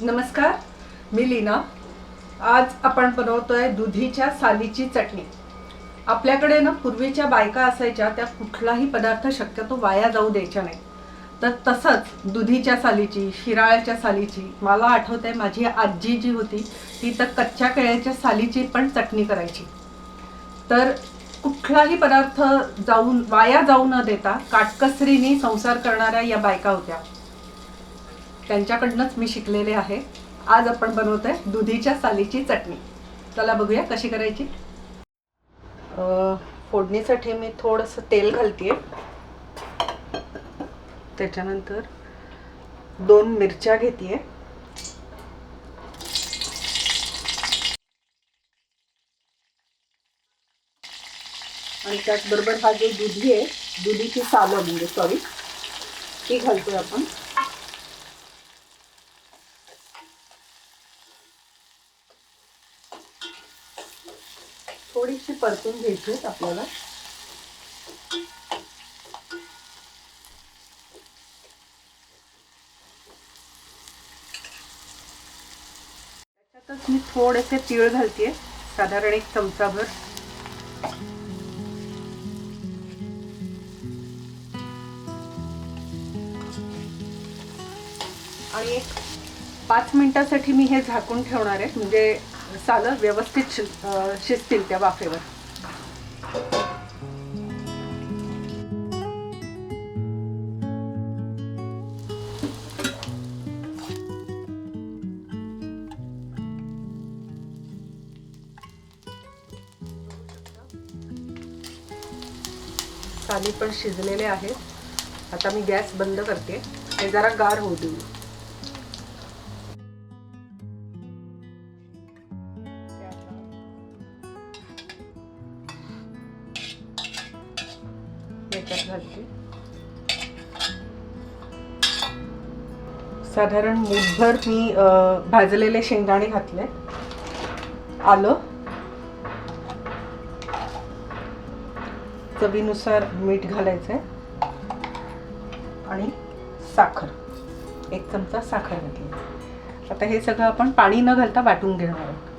नमस्कार मी लीना. आज आपण बनवतोय दुधीच्या सालीची चटणी. आपल्याकडे ना पूर्वीच्या बायका असायच्या त्या कुठलाही पदार्थ शक्यतो वाया जाऊ द्यायच्या नाही. तर तसंच दुधीच्या सालीची शिराळ्याच्या सालीची मला आठवतंय माझी आजी जी होती ती तर कच्च्या केळ्याच्या सालीची पण चटणी करायची. तर कुठलाही पदार्थ जाऊन वाया जाऊ न देता काटकसरीने संसार करणाऱ्या या बायका होत्या. त्यांच्याकडनंच मी शिकलेले आहे. आज आपण बनवतोय दुधीच्या सालीची चटणी. चला बघूया कशी करायची. फोडणीसाठी मी थोडंसं तेल घालते त्याच्यानंतर दोन मिरच्या घेते आणि त्याचबरोबर हा जो दुधी आहे दुधीची सालं म्हणजे सॉरी ती घालतोय आपण. थोडीशी परतून घ्यायची आहेत आपल्याला. त्याच्यातच मी थोडेसे तीळ घालते साधारण एक चमचाभर. आणि एक पाच मिनिटासाठी मी हे झाकून ठेवणार आहे म्हणजे सालं व्यवस्थित शिज शिजतील त्या वाफेवर. साली पण शिजलेले आहेत. आता मी गॅस बंद करते. हे जरा गार होऊ देऊ. याच्यात घालते. साधारण मूठभर मी भाजलेले शेंगदाणे घातले. आलं. चवीनुसार मीठ घालायचं आहे आणि साखर. एक चमचा साखर घातली. आता हे सगळं आपण पाणी न घालता वाटून घेणार आहोत.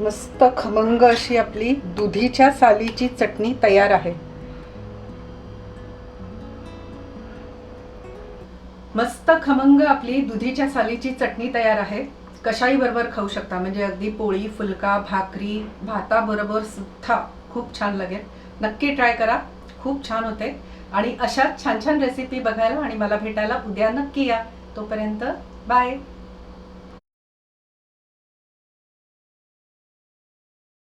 मस्त खमंग अशी आपली दुधीच्या सालीची चटणी तयार आहे. मस्त खमंग आपली दुधीच्या सालीची चटणी तयार आहे. कशाही बरोबर खाऊ शकता. म्हणजे अगदी पोळी फुलका भाकरी भाताबरोबर सुद्धा खूप छान लागेल. नक्की ट्राय करा. खूप छान होते. आणि अशाच छान छान रेसिपी बघायला आणि मला भेटायला उद्या नक्की या. तोपर्यंत बाय.